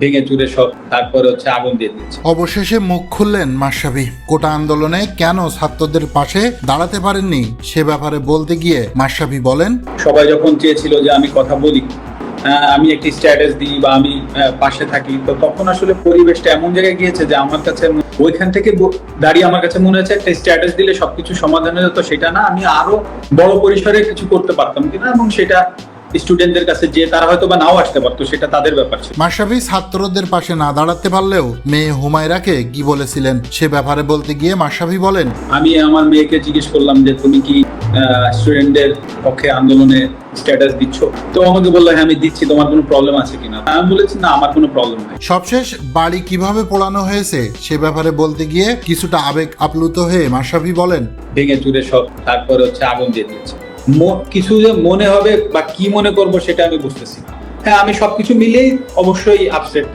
ভেঙে চুরে সব তারপরে হচ্ছে আগুন দিয়ে দিয়েছে অবশেষে মুখ খুললেন মাসাবি কোটা আন্দোলনে কেন ছাত্রদের পাশে দাঁড়াতে পারেননি সে ব্যাপারে বলতে গিয়ে মাসাবি বলেন সবাই যখন চেয়েছিল যে আমি কথা বলি আমি একটি স্ট্যাটাস দিই বা আমি পাশে থাকি তো তখন আসলে পরিবেশটা এমন জায়গায় গিয়েছে যে আমার কাছে ওইখান থেকে দাঁড়িয়ে আমার কাছে মনে হচ্ছে একটা স্ট্যাটাস দিলে সবকিছু সমাধান হয়ে যেত সেটা না আমি আরও বড় পরিসরে কিছু করতে পারতাম কিনা এবং সেটা স্টুডেন্টদের কাছে যে তারা হয়তো বা নাও আসতে পারতো সেটা তাদের ব্যাপার ছিল। মাসাবি ছাত্রদের পাশে না দাঁড়াতে পারলেও মেয়ে হুমায়রাকে কি বলেছিলেন সে ব্যাপারে বলতে গিয়ে মাসাবি বলেন। আমি আমার মেয়েকে জিজ্ঞেস করলাম যে তুমি কি স্টুডেন্টদের পক্ষে আন্দোলনে স্ট্যাটাস দিচ্ছ? তো আমাকে বলল হ্যাঁ আমি দিচ্ছি তোমার কোনো প্রবলেম আছে কিনা? আমি বলেছি না আমার কোনো প্রবলেম নেই। সবশেষ বাড়ি কীভাবে পোড়ানো হয়েছে সে ব্যাপারে বলতে গিয়ে কিছুটা আবেগ আপ্লুত হয়ে মাসাবি বলেন। ভেঙে চুরে সব তারপরে হচ্ছে আগুন দিয়ে দিয়েছে। কিছু যে মনে হবে বা কি মনে করব সেটা আমি বুঝতেছি হ্যাঁ আমি সবকিছু মিলেই অবশ্যই আপসেট